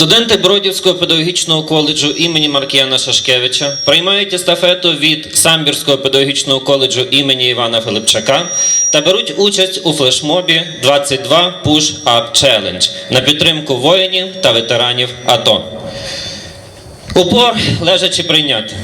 Студенти Бродівського педагогічного коледжу імені Маркіяна Шашкевича приймають естафету від Самбірського педагогічного коледжу імені Івана Филипчака та беруть участь у флешмобі 22 Push Up Challenge на підтримку воїнів та ветеранів АТО. Упор лежачи прийняти.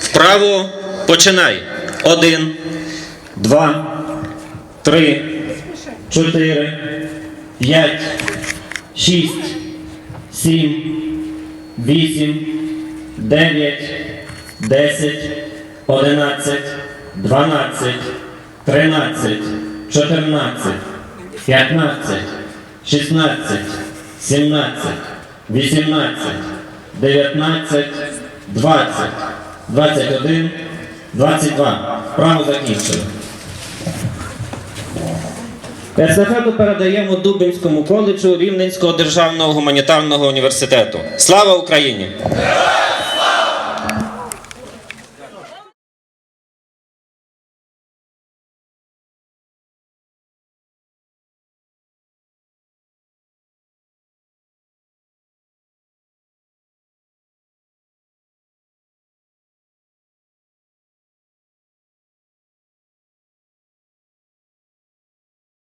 Вправо починай. Один, два, три, чотири, п'ять, шість, сім, вісім, дев'ять, десять, одинадцять, дванадцять, тринадцять, чотирнадцять, п'ятнадцять, шістнадцять, сімнадцять, вісімнадцять, дев'ятнадцять, двадцять, двадцять один, двадцять два. Право закінчено. Естафету передаємо Дубинському коледжу Рівненського державного гуманітарного університету. Слава Україні!